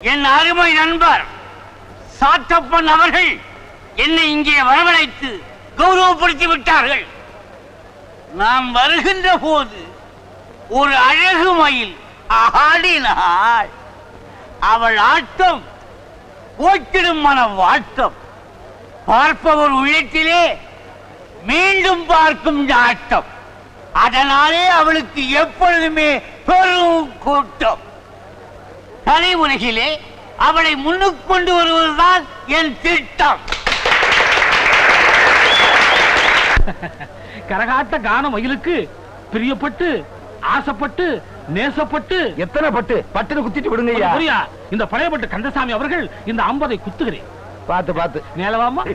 என் அருமை நண்பர் சாத்தப்பன் அவர்கள் என்னை இங்கே வரவழைத்து கௌரவப்படுத்தி விட்டார்கள் நாம் வருகின்ற போது ஒரு அழகு மயில் ஆடினாள். அவள் ஆட்டம் போக்கிடும் மன வாட்டம் பார்ப்பவர் உள்ளத்திலே மீண்டும் பார்க்கும் ஆட்டம். அதனாலே அவளுக்கு எப்பொழுதுமே பெரும் கூட்டம். கலை உலகிலே அவளை முன்னுக்கு கொண்டு வருவதுதான் என் திட்டம். கரகாட்ட கான மயிலுக்கு பிரியப்பட்டு ஆசைப்பட்டு நேசப்பட்டு. எத்தனை பட்டு? பட்டுன்னு குத்திட்டு விடுங்க புரியா? இந்த பழையப்பட்டு கந்தசாமி அவர்கள் இந்த ஐம்பதை குத்துகிறேன். பாத்து பாத்து மேலவாமா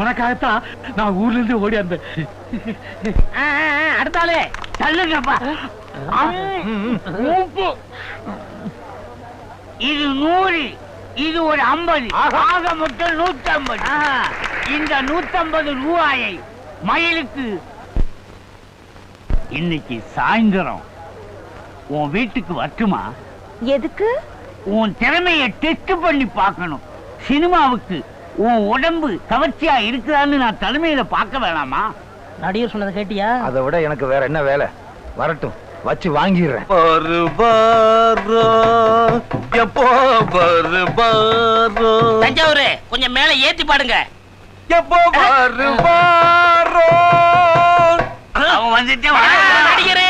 உனக்காகத்தான் நான் ஊர்ல இருந்து ஓடி அந்த அடுத்தாலே தள்ளுங்கப்பா. இது நூறு இது ஒரு ஐம்பது. ஆக. மொத்தம் நூத்தி ஐம்பது இந்த நூத்தம்பது ரூபாயை மயிலுக்கு. இன்னைக்கு சாயந்தரம். உன் வீட்டுக்கு வரட்டுமா? எதுக்கு? உன் திறமையை டெஸ்ட் பண்ணி பார்க்கணும். சினிமாவுக்கு உன் உடம்பு கவர்ச்சியா இருக்குதான்னு நான் தலைமையில பார்க்க வேணாமா? நடிகர் சொன்னதை கேட்டியா? அதை விட எனக்கு வேற என்ன வேலை? வரட்டும் வச்சு வாங்கிடுறேன். வருவாரோ எப்போ வருவாரோ? தஞ்சாவூர் கொஞ்சம் மேல ஏத்தி பாடுங்க. எப்போ வருவாரோ? அவன் வந்துட்டே ஆ, வரான். நடிகரே.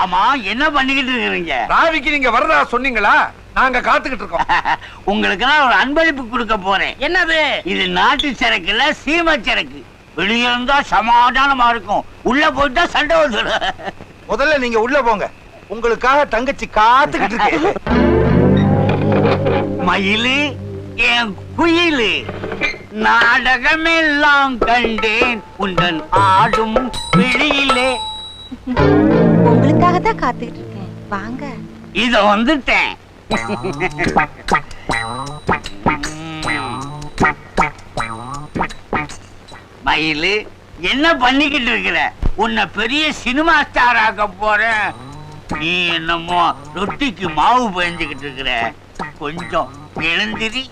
ஆமா என்ன பண்ணிக்கிட்டு இருக்கிறீங்க ராவிக்கு நீங்க வரதா சொன்னீங்களா? நாங்க காத்துக்கிட்டு இருக்கோம். உங்களுக்கு ஒரு அன்பளிப்பு கொடுக்க போறேன். என்னது? இது நாட்டு சரக்கு இல்ல சீமை சரக்கு. வெளியே இருந்தா சமாதானமா இருக்கும். உள்ள போயிட்டா சண்டை வந்துடும் முதல்ல நீங்க உள்ள போங்க. உங்களுக்காக தங்கச்சி காத்துக்கிட்டு இருக்கு. மயிலு என் குயிலு நாடகமெல்லாம் கண்டேன். உந்தன் ஆடும் விழியிலே உங்களுக்காக தான் காத்துக்கிட்டு இருக்கேன். வாங்க. இத வந்துட்டேன். மயிலு என்ன பண்ணிக்கிட்டு இருக்கிற? உன்னை பெரிய சினிமா ஸ்டார் ஆக்க போறேன். நீ என்னமோ ரொட்டிக்கு மாவு பயந்துகிட்டு இருக்கிற. கொஞ்சம் எழுந்திரி.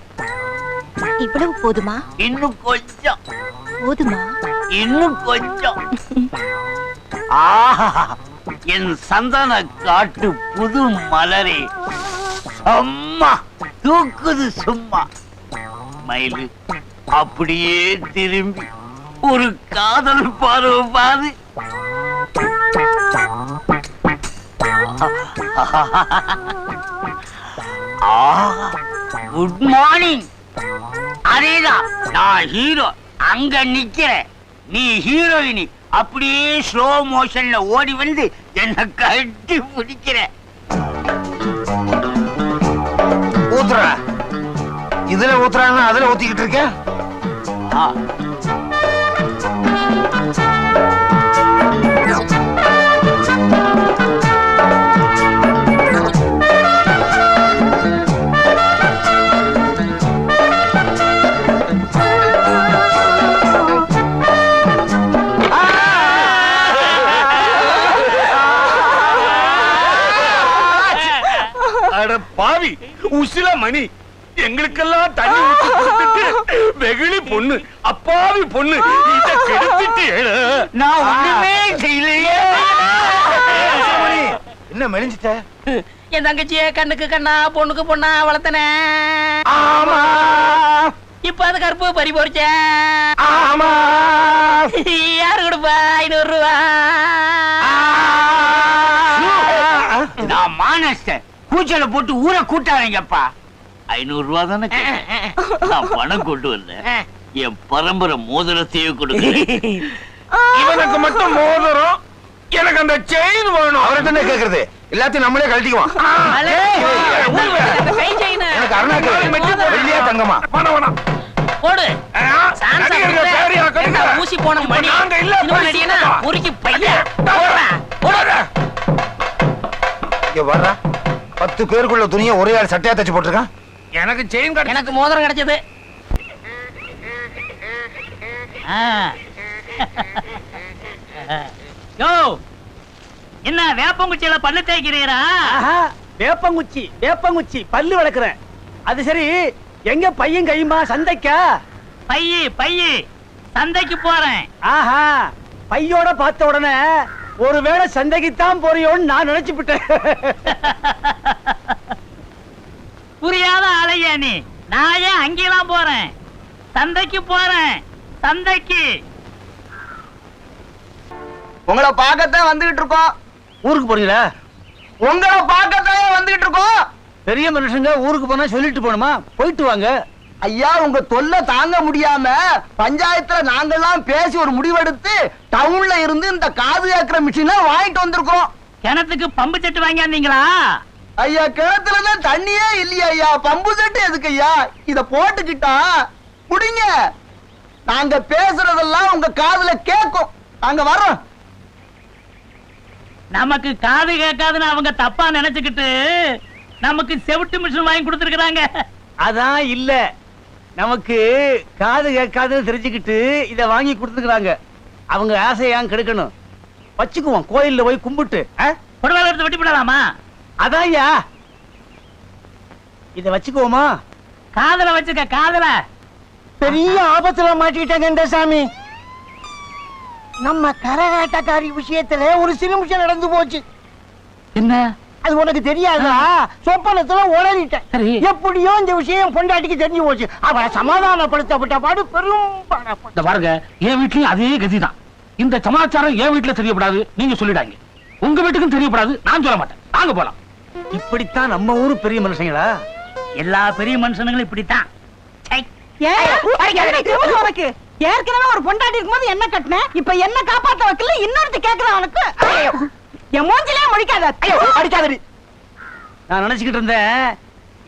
இவ்வளவு போதுமா? இன்னும் கொஞ்சம். போதுமா? இன்னும் கொஞ்சம். ஆஹா என் சந்தன காட்டு புது மலரே. அம்மா தூக்குது சும்மா. மயிலு அப்படியே திரும்பி ஒரு காதல் பார்வை பாரு. குட் மார்னிங் அதேதான் நான் ஹீரோ அங்க நிக்கிறேன். நீ ஹீரோயினி அப்படியே ஸ்லோ மோஷன்ல ஓடி வந்து என்ன கட்டி பிடிக்கிறேன். ஊத்துற. இதுல ஊத்துறான்னு அதுல ஊத்திக்கிட்டு இருக்க? அட பாவி உசில மணி. எங்களுக்கெல்லாம் தண்ணி ஊத்தி வெகுளி பொண்ணு அப்பாவி பொண்ணு இத கெடுத்துட்டு நான் ஒண்ணுமே செய்யலையே. என்ன மெலிஞ்சிட்ட? என் தங்கச்சிய கண்ணுக்கு கண்ணா பொண்ணுக்கு பொண்ணா வளர்த்தனே. ஆமா. இப்ப அது கருப்பு பறி போறிச்ச ஆமா. யாரு கொடுப்பா? ஐநூறு ரூபா. நான் மானஸ்டர் கூச்சல போட்டு ஊரை கூட்டாதீங்கப்பா. ஐநூறு ரூபா தானே. நான் பணம் கொண்டு வந்தேன். என் பரம்பரை மோதிரத்தையே கொடுக்க இவனுக்கு மட்டும் மோதிரம் எனக்கு அந்த செயின் வேணும். அவர்கிட்ட என்ன கேக்குறது. எல்லாத்தையும் நம்மளே கழட்டிக்குவோம். எனக்கு அருணாக்கு வெள்ளியா தங்கமா? வேணாம் வேணாம். போடு. ஊசி போன மணி. உருக்கி பையன்? வர்றா. பத்து பேருக்குள்ள துணியை ஒரே ஆள் சட்டையா தச்சு போட்டிருக்கான்? எனக்கு செயின் கிடைச்சு எனக்கு மோதிரம் கிடைச்சது. யோ என்ன வேப்பங்குச்சியில பல்லு தேய்க்கிறீரா? ஆஹா, வேப்பங்குச்சி வேப்பங்குச்சி பல்லு வளர்க்குறேன் அது சரி எங்க பையன் கையுமா? சந்தைக்கா? பையி பையி சந்தைக்கு போறேன். ஆஹா பையோட பார்த்த உடனே ஒருவேளை சந்தைக்குத்தான் போறியோன்னு நான் நினைச்சுப்பிட்டேன். புரியாத ஆளையா நீ. நான் ஏன் அங்கெல்லாம் போறேன்? சந்தைக்கு போறேன். சந்தைக்கு உங்களை பார்க்கத்தான் வந்துகிட்டு இருக்கோம். ஊருக்கு போறீங்களா? உங்களை பார்க்கத்தான் வந்துகிட்டு இருக்கோம். பெரிய மனுஷங்க ஊருக்கு போனா சொல்லிட்டு போணுமா போயிட்டு வாங்க. ஐயா உங்க தொல்லை தாங்க முடியாம பஞ்சாயத்துல நாங்கெல்லாம் பேசி ஒரு முடிவெடுத்து டவுன்ல இருந்து இந்த காது கேட்கிற மிஷினை வாங்கிட்டு வந்திருக்கோம். கிணத்துக்கு பம்பு செட்டு வாங்கியாந்தீங்களா? ஐயா கிணத்துல தான் தண்ணியே இல்லையா ஐயா. பம்பு செட்டு எதுக்கு ஐயா இத போட்டுக்கிட்டா குடிங்க. நாங்க பேசுறதெல்லாம் உங்க காதுல கேட்கும் நாங்க வர்றோம். நமக்கு காது கேட்காதுன்னு அவங்க தப்பா நினைச்சுக்கிட்டு நமக்கு செவிட்டு மிஷின் வாங்கி கொடுத்துருக்காங்க அதான் இல்ல. நமக்கு காது கேட்காதுன்னு தெரிஞ்சுக்கிட்டு இத வாங்கி கொடுத்துக்கிறாங்க அவங்க ஆசையை ஏன் கெடுக்கணும்? வச்சுக்குவோம். கோயில்ல போய் கும்பிட்டு? புடவை எடுத்து வெட்டி விடலாமா அதான் ஐயா இத வச்சுக்குவோமா? காதல வச்சுக்க காதல. பெரிய ஆபத்துல மாட்டிக்கிட்டாங்க இந்த சாமி. நம்ம கரகாட்டக்காரி விஷயத்துல ஒரு சினிமிஷம் நடந்து போச்சு. என்ன? அது உனக்கு தெரியாதா? சொப்பனத்துல உளறிட்டேன். எப்படியோ இந்த விஷயம் பொண்டாட்டிக்கு தெரிஞ்சு போச்சு. அவளை சமாதானப்படுத்தப்பட்ட பாடு பெரும் பாருங்க என் வீட்லயும் அதே கதிதான். இந்த சமாச்சாரம் என் வீட்டுல தெரியப்படாது. நீங்க சொல்லிடாங்க உங்க வீட்டுக்கும் தெரியப்படாது. நான் சொல்ல மாட்டேன். வாங்க போலாம். இப்படித்தான் நம்ம ஊரு பெரிய மனுஷங்களா? எல்லா பெரிய மனுஷனுங்களும் இப்படித்தான். உனக்கு. ஏற்கனவே ஒரு பொண்டாட்டி இருக்கும்போது என்ன கட்டின? இப்ப என்ன காப்பாத்த வைக்கல இன்னொருத்த கேக்குறான் உனக்கு என் மூஞ்சிலே முடிக்காத அடிக்காதடி. நான் நினைச்சுக்கிட்டு இருந்தேன்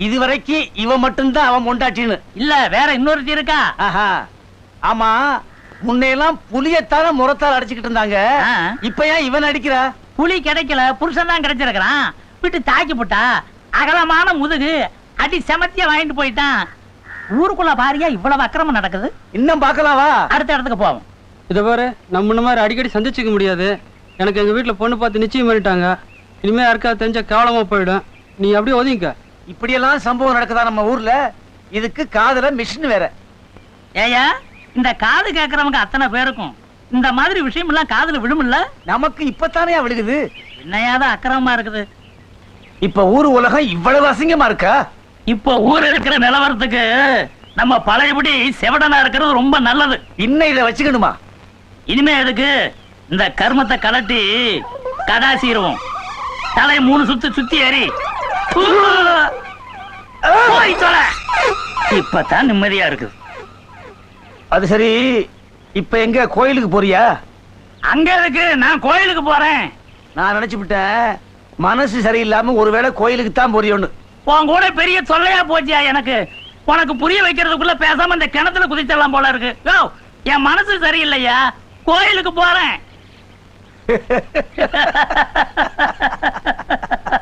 இதுவரைக்கும் இவ மட்டும்தான் அவன் பொண்டாட்டின்னு. இல்ல வேற இன்னொருத்தி இருக்கா? ஆஹா. ஆமா முன்னையெல்லாம் புலியத்தான முறத்தால் அடிச்சுக்கிட்டு இருந்தாங்க. இப்ப ஏன் இவன் அடிக்கிறா? புலி கிடைக்கல புருஷன் தான் கிடைச்சிருக்கிறான். விட்டு தாக்கி போட்டா அகலமான முதுகு அடி செமத்திய வாங்கிட்டு போயிட்டான். ஊருக்குள்ள பாரியா இவ்வளவு அக்கிரமம் நடக்குது? இன்னும் பார்க்கலாம் வா அடுத்த இடத்துக்கு போவோம். இதை பாரு நம்ம இந்த மாதிரி அடிக்கடி சந்திச்சுக்க முடியாது. எனக்கு எங்க வீட்டுல பொண்ணு பார்த்து நிச்சயம் பண்ணிட்டாங்க. இனிமே யாருக்கா தெரிஞ்ச கேவலமா போயிடும். நீ அப்படியே ஒதுங்கிக்க. இப்படியெல்லாம் சம்பவம் நடக்குதா நம்ம ஊர்ல? இதுக்கு காதுல மிஷின் வேற. ஏயா இந்த காது கேட்கறவங்க அத்தனை பேருக்கும் இந்த மாதிரி விஷயம் எல்லாம் காதுல விழுமில்ல? நமக்கு இப்பத்தானே விழுகுது? என்னையாதான் அக்கிரமமா இருக்குது. இப்ப ஊர் உலகம் இவ்வளவு அசிங்கமா இருக்கா? இப்போ ஊர் இருக்கிற நிலவரத்துக்கு நம்ம பழையபடி செவடனா இருக்கிறது ரொம்ப நல்லது. இன்னும் இதை வச்சுக்கணுமா? இனிமே எதுக்கு? இந்த கர்மத்தை கலட்டி கடாசிடுவோம் தலை மூணு சுத்து சுத்தி ஏறி. இப்பதான் நிம்மதியா இருக்குது. அது சரி இப்ப எங்க கோயிலுக்கு போறியா? அங்க இருக்கு நான் கோயிலுக்கு போறேன். நான் நினைச்சுவிட்டேன் மனசு சரியில்லாம ஒருவேளை கோயிலுக்கு தான் போறியோன்னு. உன் கூட பெரிய தொல்லையா போச்சியா எனக்கு? உனக்கு புரிய வைக்கிறதுக்குள்ள பேசாம இந்த கிணத்துல குதிச்சிடலாம் போல இருக்கு. யோ, என் மனசு சரியில்லையா? கோயிலுக்கு போறேன்.